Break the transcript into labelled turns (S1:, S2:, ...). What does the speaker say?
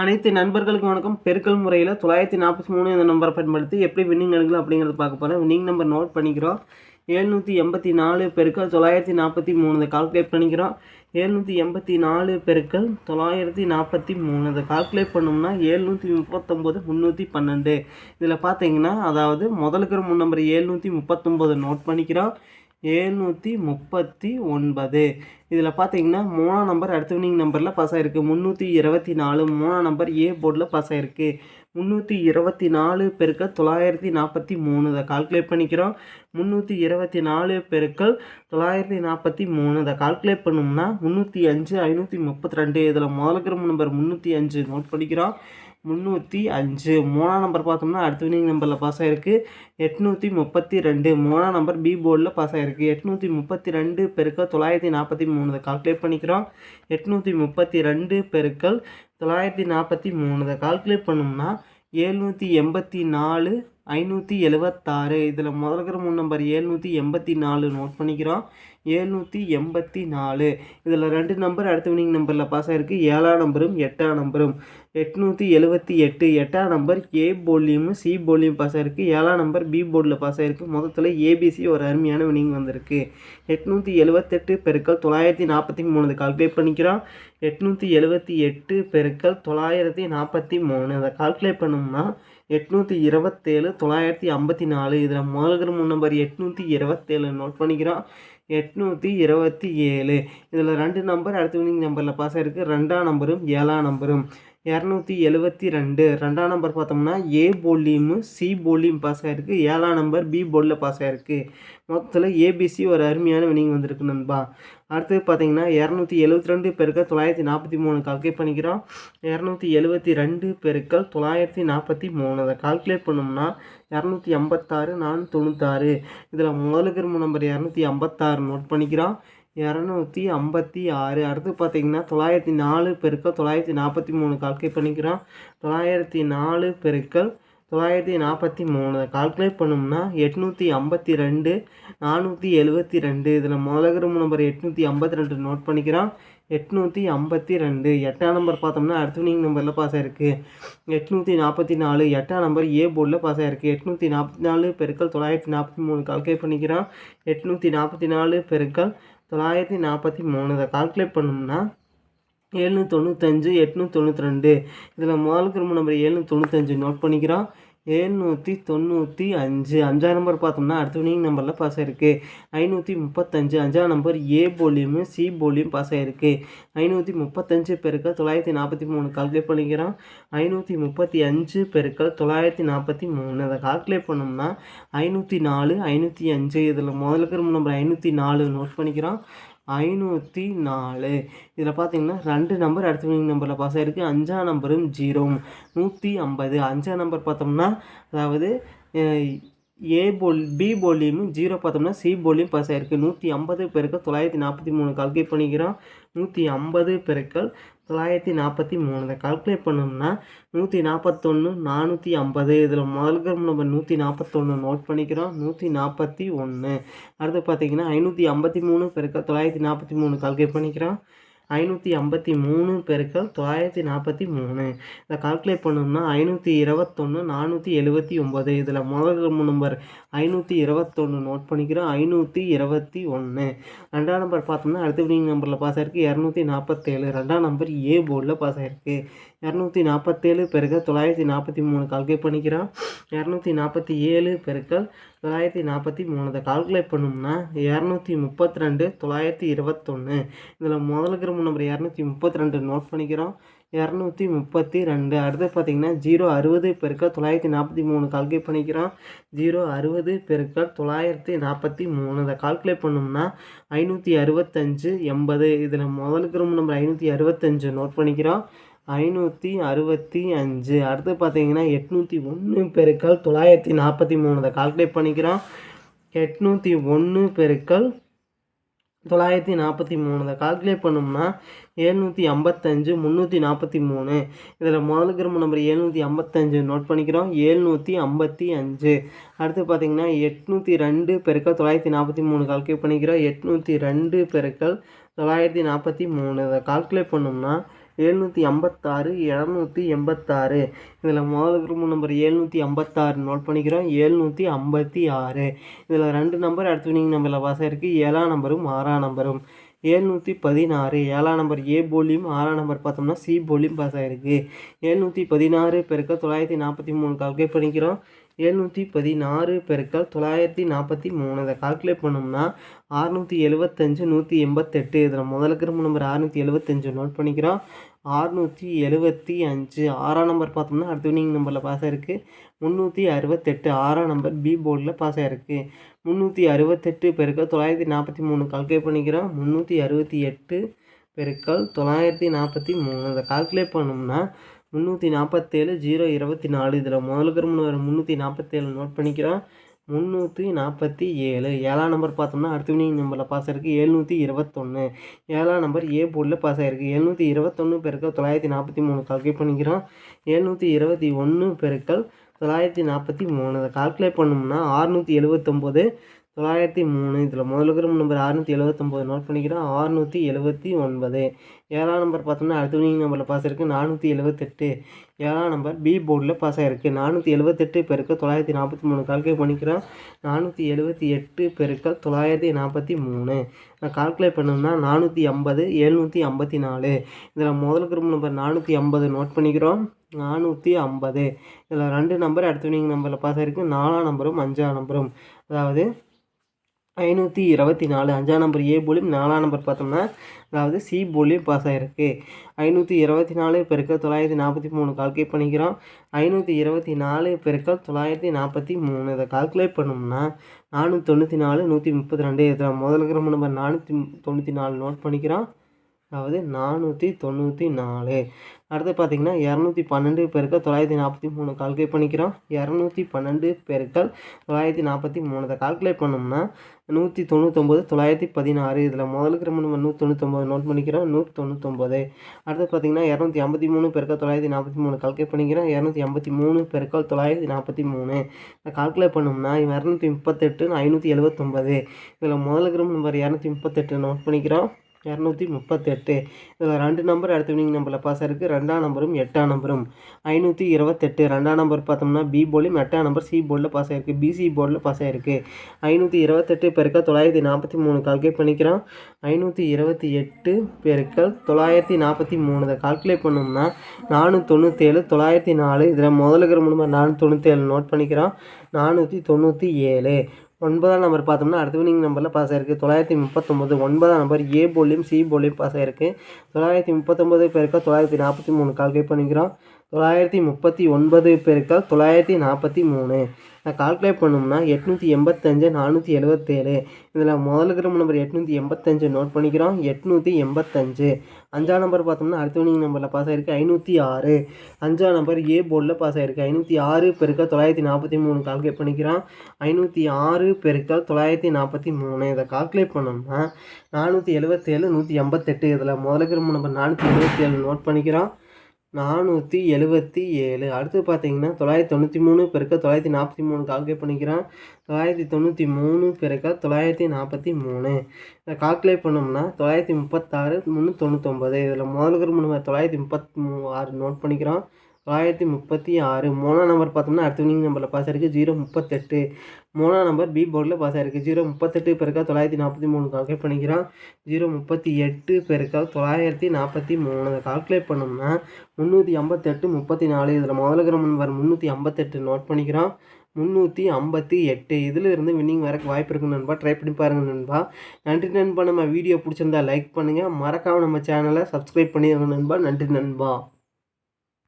S1: அனைத்து நண்பர்களுக்கும் வணக்கம். பெருக்கல் முறையில் தொள்ளாயிரத்தி நாற்பத்தி மூணு இந்த நம்பரை பயன்படுத்தி எப்படி வின்னிங் எடுக்கலாம் அப்படிங்கிறத பார்க்க போகிறேன் வின்னிங் நம்பர் நோட் பண்ணிக்கிறோம். ஏழ்நூற்றி எண்பத்தி நாலு பெருக்கள் தொள்ளாயிரத்தி நாற்பத்தி மூணு இதை கால்குலேட் பண்ணிக்கிறோம். ஏழ்நூற்றி எண்பத்தி நாலு பெருக்கள் தொள்ளாயிரத்தி நாற்பத்தி மூணு இதை கால்குலேட் பண்ணோம்னா ஏழ்நூற்றி முப்பத்தொம்போது முந்நூற்றி பன்னெண்டு. இதில் பார்த்தீங்கன்னா அதாவது முதலுக்கிற முன் நம்பர் ஏழ்நூற்றி முப்பத்தொம்போது நோட் பண்ணிக்கிறோம். எழுநூற்றி முப்பத்தி ஒன்பது. இதில் பார்த்தீங்கன்னா மூணாம் நம்பர் அடுத்த வினிங் நம்பரில் பாஸ் ஆகிருக்கு முந்நூற்றி இருபத்தி நாலு மூணாம் நம்பர் ஏ போர்டில் பாஸ் ஆகிருக்கு முந்நூற்றி இருபத்தி நாலு பெருக்கள் தொள்ளாயிரத்தி நாற்பத்தி மூணு. இதை கால்குலேட் பண்ணிக்கிறோம். முந்நூற்றி இருபத்தி நாலு பெருக்கள் தொள்ளாயிரத்தி நாற்பத்தி மூணு. இதை கால்குலேட் பண்ணோம்னா முந்நூற்றி அஞ்சு ஐநூற்றி முப்பத்தி ரெண்டு. இதில் முதலுக்கிற நம்பர் முந்நூற்றி அஞ்சு. நோட் பண்ணிக்கிறோம். முந்நூற்றி அஞ்சு. மூணாம் நம்பர் பார்த்தோம்னா அடுத்த வினிங் நம்பரில் பாஸ் ஆகிருக்கு எட்நூற்றி முப்பத்தி ரெண்டு. மூணாம் நம்பர் பி போர்டில் பாஸ் ஆகிருக்கு எட்நூற்றி முப்பத்தி ரெண்டு பெருக்கள் தொள்ளாயிரத்தி நாற்பத்தி மூணு. கால்குலேட் பண்ணிக்கிறோம். எட்நூற்றி முப்பத்தி ரெண்டு பெருக்கள் தொள்ளாயிரத்தி நாற்பத்தி மூணு. கால்குலேட் பண்ணோம்னா எழுநூற்றி எண்பத்தி நாலு ஐநூற்றி எழுபத்தாறு இதில் முதல்கிற மூணு நம்பர் ஏழ்நூற்றி எண்பத்தி நாலு நோட் பண்ணிக்கிறோம். ஏழ்நூற்றி எண்பத்தி நாலு. இதில் ரெண்டு நம்பர் அடுத்த வினிங் நம்பரில் பாஸ் ஆகிருக்கு ஏழாம் நம்பரும் எட்டாம் நம்பரும் எட்நூற்றி எழுபத்தி எட்டு. எட்டாம் நம்பர் ஏ போலியும் சி போலியும் பாஸ் ஆகிருக்கு ஏழாம் நம்பர் பி போர்டில் பாஸ் ஆகிருக்கு மொத்தத்தில் ஏபிசி ஒரு அருமையான வினிங் வந்திருக்கு. எட்நூற்றி எழுபத்தெட்டு பெருக்கள் தொள்ளாயிரத்தி நாற்பத்தி மூணு. கால்குலேட் பண்ணிக்கிறோம். எட்நூற்றி எழுபத்தி எட்டு பெருக்கள் தொள்ளாயிரத்தி நாற்பத்தி மூணு. அதை கால்குலேட் பண்ணோம்னா எட்நூற்றி இருபத்தேழு தொள்ளாயிரத்தி ஐம்பத்தி நாலு. இதில் முதல்கிற நம்பர் எட்நூற்றி இருபத்தேழு நோட் பண்ணிக்கிறோம். எட்நூற்றி இருபத்தி ஏழு இதில் ரெண்டு நம்பர் அடுத்த வினிங் நம்பரில் பாஸ் ஆகிருக்கு ரெண்டாம் நம்பரும் ஏழாம் நம்பரும் இரநூத்தி எழுபத்தி ரெண்டு. ரெண்டாம் நம்பர் பார்த்தோம்னா ஏ போலியும் சி போலியும் பாஸ் ஆகிருக்கு ஏழாம் நம்பர் பி போர்டில் பாஸ் ஆகிருக்கு மொத்தத்தில் ஏபிசி ஒரு அருமையான வினிங் வந்திருக்கு நண்பா. அடுத்து பார்த்தீங்கன்னா இரநூத்தி எழுபத்தி ரெண்டு பெருக்கள் தொள்ளாயிரத்தி நாற்பத்தி மூணு கால்குலேட் பண்ணிக்கிறோம். இரநூத்தி எழுபத்தி ரெண்டு பெருக்கள் தொள்ளாயிரத்தி நாற்பத்தி மூணு. அதை கால்குலேட் பண்ணோம்னா இரநூத்தி ஐம்பத்தாறு நானூற்றி தொண்ணூத்தாறு இதில் முதலுக்கு நம்பர் இரநூத்தி ஐம்பத்தாறு நோட் பண்ணிக்கிறோம். இரநூத்தி ஐம்பத்தி ஆறு. அடுத்து பார்த்தீங்கன்னா தொள்ளாயிரத்தி நாலு பெருக்கள் தொள்ளாயிரத்தி நாற்பத்தி மூணு கால்குலேட் பண்ணிக்கிறோம். தொள்ளாயிரத்தி நாலு பெருக்கள் தொள்ளாயிரத்தி நாற்பத்தி மூணு. கால்குலேட் பண்ணோம்னா எட்நூற்றி ஐம்பத்தி ரெண்டு நானூற்றி எழுபத்தி ரெண்டு. இதில் முதலகரும் நம்பர் எட்நூற்றி ஐம்பத்தி ரெண்டு நோட் பண்ணிக்கிறோம். எட்நூற்றி ஐம்பத்தி ரெண்டு. எட்டாம் நம்பர் பார்த்தோம்னா அடுத்த நம்பரில் பாஸ் ஆகிருக்கு எட்நூற்றி நாற்பத்தி நாலு. எட்டாம் நம்பர் ஏ போர்டில் பாஸ் ஆகிருக்கு எட்நூற்றி நாற்பத்தி நாலு பெருக்கள் தொள்ளாயிரத்தி நாற்பத்தி மூணு கால்குலேட் பண்ணிக்கிறோம். எட்நூற்றி நாற்பத்தி நாலு பெருக்கள் தொள்ளாயிரத்தி நாற்பத்தி மூணு. இதை கால்குலேட் பண்ணோம்னா ஏழ்நூற்றி தொண்ணூத்தஞ்சு எட்நூற்றி தொண்ணூற்றி ரெண்டு இதில் முதல் குடும்ப நம்பர் ஏழ்நூற்றி தொண்ணூத்தஞ்சு நோட் பண்ணிக்கிறோம். ஏழ்நூற்றி தொண்ணூற்றி அஞ்சு. அஞ்சாம் நம்பர் பார்த்தோம்னா அடுத்த வினிங் நம்பரில் பாஸ் ஆகிருக்கு ஐநூற்றி முப்பத்தஞ்சு அஞ்சாம் நம்பர் ஏ போலியும் சி போலியும் பாஸ் ஆகிருக்கு ஐநூற்றி முப்பத்தஞ்சு பெருக்கள் தொள்ளாயிரத்தி நாற்பத்தி மூணு கால்குலேட் பண்ணிக்கிறோம். ஐநூற்றி முப்பத்தி அஞ்சு பெருக்கள் தொள்ளாயிரத்தி நாற்பத்தி மூணு அதை கால்குலேட் பண்ணோம்னா ஐநூற்றி நாலு ஐநூற்றி அஞ்சு இதில் முதலுக்கு நம்பர் ஐநூற்றி நாலு நோட் பண்ணிக்கிறோம். ஐநூற்றி நாலு. இதில் பார்த்தீங்கன்னா ரெண்டு நம்பர் அடுத்த வினிங் நம்பரில் பாஸ் ஆகிருக்கு அஞ்சாம் நம்பரும் ஜீரோ நூற்றி ஐம்பது. அஞ்சாம் நம்பர் பார்த்தோம்னா அதாவது ஏ போல் பி போலியும் ஜீரோ பார்த்தோம்னா சி போலியும் பாஸ் ஆகிருக்கு நூற்றி ஐம்பது பெருக்கள் தொள்ளாயிரத்தி நாற்பத்தி மூணு கால்குலேட் பண்ணிக்கிறோம். நூற்றி ஐம்பது பெருக்கள் தொள்ளாயிரத்தி நாற்பத்தி மூணு. இதை கால்குலேட் பண்ணோம்னா நூற்றி நாற்பத்தொன்று நானூற்றி ஐம்பது. இதில் முதல்கள் நம்ம நூற்றி நாற்பத்தொன்று நோட் பண்ணிக்கிறோம். நூற்றி நாற்பத்தி ஒன்று அடுத்து பார்த்தீங்கன்னா ஐநூற்றி ஐம்பத்தி மூணு பெருக்கள் தொள்ளாயிரத்தி நாற்பத்தி மூணு கால்குலேட் பண்ணிக்கிறோம். ஐநூற்றி ஐம்பத்தி மூணு பெருக்கள் தொள்ளாயிரத்தி நாற்பத்தி மூணு. இதை கால்குலேட் பண்ணோம்னா ஐநூற்றி இருபத்தொன்று நானூற்றி எழுபத்தி ஒம்பது இதில் முதல் நம்பர் ஐநூற்றி இருபத்தொன்று நோட் பண்ணிக்கிறோம். ஐநூற்றி இருபத்தி ஒன்று ரெண்டாம் நம்பர் பார்த்தோம்னா அடுத்த வினிங் நம்பரில் பாஸ் ஆகிருக்கு இரநூத்தி நாற்பத்தேழு. ரெண்டாம் நம்பர் ஏ போர்டில் பாஸ் ஆகிருக்கு இரநூத்தி நாற்பத்தேழு பெருக்கள் தொள்ளாயிரத்தி நாற்பத்தி மூணு கால்குலேட் பண்ணிக்கிறோம். இரநூத்தி நாற்பத்தி ஏழு பெருக்கள் தொள்ளாயிரத்தி நாற்பத்தி மூணு. இதை கால்குலேட் பண்ணோம்னா இரநூத்தி முப்பத்தி ரெண்டு தொள்ளாயிரத்தி இருபத்தொன்று இதில் முதலுக்கு நம்பர் இரநூத்தி முப்பத்தி ரெண்டு நோட் பண்ணிக்கிறோம். இரநூத்தி முப்பத்தி ரெண்டு. அடுத்து பார்த்தீங்கன்னா ஜீரோ அறுபது பெருக்கள் தொள்ளாயிரத்தி நாற்பத்தி மூணு கால்குலேட் பண்ணிக்கிறோம். ஜீரோ அறுபது பெருக்கள் தொள்ளாயிரத்தி நாற்பத்தி மூணு. இதை கால்குலேட் பண்ணோம்னா ஐநூற்றி அறுபத்தஞ்சு எண்பது. இதில் முதலுக்கு ரூம் நம்பர் ஐநூற்றி அறுபத்தஞ்சு நோட் பண்ணிக்கிறோம். ஐநூற்றி அறுபத்தி அஞ்சு. அடுத்து பார்த்தீங்கன்னா எட்நூற்றி ஒன்று பெருக்கள் தொள்ளாயிரத்தி நாற்பத்தி மூணு. இதை கால்குலேட் பண்ணிக்கிறோம். எட்நூற்றி ஒன்று பெருக்கள் தொள்ளாயிரத்தி நாற்பத்தி மூணு இதை கால்குலேட் பண்ணோம்னா எழுநூற்றி ஐம்பத்தஞ்சு முந்நூற்றி நாற்பத்தி மூணு. இதில் முதல் கிரம நம்பர் எழுநூற்றி ஐம்பத்தஞ்சு நோட் பண்ணிக்கிறோம். எழுநூற்றி ஐம்பத்தி அஞ்சு. அடுத்து பார்த்திங்கன்னா எட்நூற்றி ரெண்டு பெருக்கள் தொள்ளாயிரத்தி நாற்பத்தி மூணு கால்குலேட் பண்ணிக்கிறோம். எட்நூற்றி ரெண்டு பெருக்கள் தொள்ளாயிரத்தி நாற்பத்தி மூணு. இதை கால்குலேட் பண்ணோம்னா எழுநூற்றி ஐம்பத்தாறு இரநூத்தி எண்பத்தாறு. இதில் முதல் குரூப் நம்பர் எழுநூற்றி ஐம்பத்தாறு நோட் பண்ணிக்கிறோம். எழுநூற்றி ஐம்பத்தி ஆறு. இதில் ரெண்டு நம்பர் அடுத்து வினிங் நம்பரில் பாஸ் இருக்குது ஏழாம் நம்பரும் ஆறாம் நம்பரும் ஏழ்நூற்றி பதினாறு ஏழாம் நம்பர் ஏ போலியும் ஆறாம் நம்பர் பார்த்தோம்னா சி போலியும் பாஸ் ஆகிருக்கு ஏழ்நூற்றி பதினாறு பெருக்க தொள்ளாயிரத்தி நாற்பத்தி மூணு கால்குலேட் பண்ணிக்கிறோம். எழுநூற்றி பதினாறு பெருக்கல் தொள்ளாயிரத்தி நாற்பத்தி மூணு. இதை கால்குலேட் பண்ணோம்னா அறுநூற்றி எழுபத்தஞ்சு நூற்றி எண்பத்தெட்டு இதில் முதல்ல கிரும்பு நம்பர் அறுநூற்றி எழுபத்தஞ்சு நோட் பண்ணிக்கிறோம். அறுநூற்றி எழுபத்தி அஞ்சு ஆறாம் நம்பர் பார்த்தோம்னா அடுத்த வினிங் நம்பரில் பாஸ் ஆகிருக்கு முந்நூற்றி அறுபத்தெட்டு ஆறாம் நம்பர் பி போர்டில் பாஸ் ஆகிருக்கு முந்நூற்றி அறுபத்தெட்டு பெருக்கள் தொள்ளாயிரத்தி நாற்பத்தி மூணு கால்குலேட் பண்ணிக்கிறோம். முந்நூற்றி அறுபத்தி எட்டு பெருக்கல் தொள்ளாயிரத்தி நாற்பத்தி மூணு. இதை கால்குலேட் பண்ணோம்னா முந்நூற்றி நாற்பத்தேழு ஜீரோ இருபத்தி நாலு. இதில் முதல் கிரமணம் வர முந்நூற்றி நாற்பத்தேழு நோட் பண்ணிக்கிறோம் முந்நூற்றி நாற்பத்தி ஏழு ஏழாம் நம்பர் பார்த்தோம்னா அடுத்த வினிங் நம்பரில் பாஸ் ஆகிருக்கு எழுநூற்றி இருபத்தொன்று ஏழாம் நம்பர் ஏ போர்டில் பாஸ் ஆகிருக்கு எழுநூற்றி இருபத்தொன்று பெருக்கள் தொள்ளாயிரத்தி நாற்பத்தி மூணு கால்குலேட் பண்ணிக்கிறோம். எழுநூற்றி இருபத்தி ஒன்று பெருக்கள் தொள்ளாயிரத்தி நாற்பத்தி மூணு. அதை கால்குலேட் பண்ணோம்னா ஆறுநூற்றி எழுபத்தொம்போது தொள்ளாயிரத்தி மூணு. இதில் முதல் இருக்கிற நம்பர் அறுநூற்றி எழுபத்தொம்போது நோட் பண்ணிக்கிறோம். அறுநூற்றி எழுபத்தி ஒன்பது. ஏழாம் நம்பர் பார்த்தோம்னா அடுத்த வினிங் நம்பரில் பாஸ் ஆயிருக்கு. நானூற்றி எழுபத்தெட்டு ஏழாம் நம்பர் பி போர்டில் பாஸ் ஆகிருக்கு நானூற்றி எழுபத்தெட்டு பெருக்கள் தொள்ளாயிரத்தி நாற்பத்தி மூணு. கால்குலேட் பண்ணிக்கிறோம். நானூற்றி எழுபத்தி எட்டு பெருக்கள் தொள்ளாயிரத்தி நாற்பத்தி மூணு. நான் கால்குலேட் பண்ணோம்னா நானூற்றி ஐம்பது எழுநூற்றி ஐம்பத்தி நாலு. இதில் முதல் குரூப் நம்பர் நானூற்றி ஐம்பது நோட் பண்ணிக்கிறோம். நானூற்றி ஐம்பது. இதில் ரெண்டு நம்பர் அடுத்த வினிங் நம்பரில் பாஸ் ஆகிருக்கு நாலாம் நம்பரும் அஞ்சாம் நம்பரும் அதாவது ஐநூற்றி இருபத்தி நாலு அஞ்சாம் நம்பர் ஏ போலியும் நாலாம் நம்பர் பார்த்தோம்னா அதாவது சி போலியும் பாஸ் ஆகிருக்கு ஐநூற்றி இருபத்தி நாலு பெருக்கள் தொள்ளாயிரத்தி நாற்பத்தி மூணு கால்குலேட் பண்ணிக்கிறோம். ஐநூற்றி இருபத்தி நாலு பெருக்கள் தொள்ளாயிரத்தி நாற்பத்தி மூணு. இதை கால்குலேட் பண்ணோம்னா நானூற்றி தொண்ணூற்றி நாலு நூற்றி முப்பத்தி ரெண்டு இதில் முதல் இருக்கிற நம்பர் நானூற்றி தொண்ணூற்றி நாலு நோட் பண்ணிக்கிறோம். அதாவது நானூற்றி தொண்ணூற்றி நாலு. அடுத்து பார்த்திங்கன்னா இரநூத்தி பன்னெண்டு பெருக்கள் தொள்ளாயிரத்தி நாற்பத்தி மூணு கால்குலேட் பண்ணிக்கிறோம். இரநூத்தி பன்னெண்டு பெருக்கள் தொள்ளாயிரத்தி நாற்பத்தி மூணு. கால்குலேட் பண்ணோம்னா நூற்றி தொண்ணூத்தொம்பது தொள்ளாயிரத்தி பதினாறு. இதில் முதலுக்கு நம்ம நூற்றி தொண்ணூத்தொம்பது நோட் பண்ணிக்கிறோம். நூற்றி தொண்ணூத்தொம்பது அடுத்து பார்த்திங்கன்னா இரநூத்தி ஐம்பத்தி மூணு பெருக்கள் தொள்ளாயிரத்தி நாற்பத்தி மூணு கால்குலேட் பண்ணிக்கிறோம். இரநூத்தி ஐம்பத்தி மூணு பெருக்கள் தொள்ளாயிரத்தி நாற்பத்தி மூணு. இதை கால்குலேட் பண்ணோம்னா இரநூத்தி முப்பத்தெட்டு ஐநூற்றி எழுபத்தொம்பது இதில் முதலுக்கு நம்பர் இரநூத்தி முப்பத்தெட்டு நோட் பண்ணிக்கிறோம். இரநூத்தி முப்பத்தெட்டு. இதில் ரெண்டு நம்பர் அடுத்த வினிங் நம்பரில் பாஸ் இருக்குது ரெண்டாம் நம்பரும் எட்டாம் நம்பரும் ஐநூற்றி இருபத்தெட்டு. ரெண்டாம் நம்பர் பார்த்தோம்னா பி போலையும் எட்டாம் நம்பர் சி போர்டில் பாஸ் ஆகிருக்கு பிசி போர்டில் பாஸ் ஆகிருக்கு ஐநூற்றி இருபத்தெட்டு பெருக்கள் தொள்ளாயிரத்தி நாற்பத்தி மூணு. கால்குலேட் பண்ணிக்கிறோம். ஐநூற்றி இருபத்தி எட்டு பெருக்கள் தொள்ளாயிரத்தி நாற்பத்தி மூணு. இதை கால்குலேட் பண்ணோம்னா நானூற்றி தொண்ணூற்றேழு தொள்ளாயிரத்தி நாலு. இதில் முதலுக்கிற மூலமாக நானூற்றி தொண்ணூற்றேழு நோட் பண்ணிக்கிறோம். நானூற்றி தொண்ணூற்றி ஏழு ஒன்பதாம் நம்பர் பார்த்தோம்னா அடுத்த வினிங் நம்பரில் பாஸ் ஆயிருக்கு. தொள்ளாயிரத்தி முப்பத்தொம்பது ஒன்பதாம் நம்பர் ஏ போலியும் சி போலையும் பாஸ் ஆயிருக்கு. தொள்ளாயிரத்தி முப்பத்தொம்பது பேருக்கா தொள்ளாயிரத்தி நாற்பத்தி மூணு கால்குலேட் பண்ணிக்கிறோம். தொள்ளாயிரத்தி முப்பத்தி ஒன்பது பெருக்கால் தொள்ளாயிரத்தி நாற்பத்தி மூணு. நான் கால்குலேட் பண்ணோம்னா எட்நூற்றி எண்பத்தஞ்சு நானூற்றி எழுபத்தேழு இதில் முதல் இருக்கிற நம்பர் எட்நூற்றி எண்பத்தஞ்சு நோட் பண்ணிக்கிறோம். எட்நூற்றி எண்பத்தஞ்சு. அஞ்சாம் நம்பர் பார்த்தோம்னா அடுத்த வினிங் நம்பரில் பாஸ் ஆகிருக்கு ஐநூற்றி ஆறு. அஞ்சாம் நம்பர் ஏ போர்டில் பாஸ் ஆகிருக்கு ஐநூற்றி ஆறு பெருக்கால் தொள்ளாயிரத்தி நாற்பத்தி மூணு கால்குலேட் பண்ணிக்கிறோம். ஐநூற்றி ஆறு பெருக்கால் தொள்ளாயிரத்தி நாற்பத்தி மூணு. இதை கால்குலேட் பண்ணோம்னா நானூற்றி எழுபத்தேழு நூற்றி எண்பத்தெட்டு. இதில் முதல் இருக்கிற நம்பர் நானூற்றி எழுபத்தி ஏழு நோட் பண்ணிக்கிறோம். நானூற்றி எழுபத்தி ஏழு. அடுத்து பார்த்தீங்கன்னா தொள்ளாயிரத்தி தொண்ணூற்றி மூணு பெருக்க தொள்ளாயிரத்தி நாற்பத்தி மூணு கால்குலேட் பண்ணிக்கிறான். தொள்ளாயிரத்தி தொண்ணூற்றி மூணு பெருக்க தொள்ளாயிரத்தி நாற்பத்தி மூணு. இதை கால்குலேட் பண்ணோம்னா தொள்ளாயிரத்தி முப்பத்தாறு முந்நூற்றி தொண்ணூற்றொம்பது இதில் முதலுக்கு மூணு தொள்ளாயிரத்தி முப்பத்தி மூ ஆறு நோட் பண்ணிக்கிறோம். தொள்ளாயிரத்தி முப்பத்தி ஆறு. மூணாம் நம்பர் பார்த்தோம்னா அடுத்த வினிங் நம்பரில் பாஸ் ஆயிருக்கு. ஜீரோ முப்பத்தெட்டு. மூணாம் நம்பர் பி போர்டில் பாஸ் ஆயிருக்கு. ஜீரோ முப்பத்தெட்டு பெருக்கா தொள்ளாயிரத்தி நாற்பத்தி மூணு கால்குலேட் பண்ணிக்கிறான். ஜீரோ முப்பத்தி எட்டு பெருக்கா தொள்ளாயிரத்தி நாற்பத்தி மூணு. அதை கால்குலேட் பண்ணோம்னா முந்நூற்றி ஐம்பத்தெட்டு முப்பத்தி நாலு. இதில் முதல்ல கிரம நம்பர் முந்நூற்றி ஐம்பத்தெட்டு நோட் பண்ணிக்கிறான். முந்நூற்றி ஐம்பத்தி எட்டு. இதில் இருந்து வின்னிங் வரக்கு வாய்ப்பு இருக்கு நண்பா. ட்ரை பண்ணி பாருங்கள் நண்பா. நன்றி நண்பா. நம்ம வீடியோ பிடிச்சிருந்தா லைக் பண்ணுங்கள் மறக்காமல் நம்ம சேனலை சப்ஸ்கிரைப் பண்ணிடுங்க நண்பா. நன்றி நண்பா.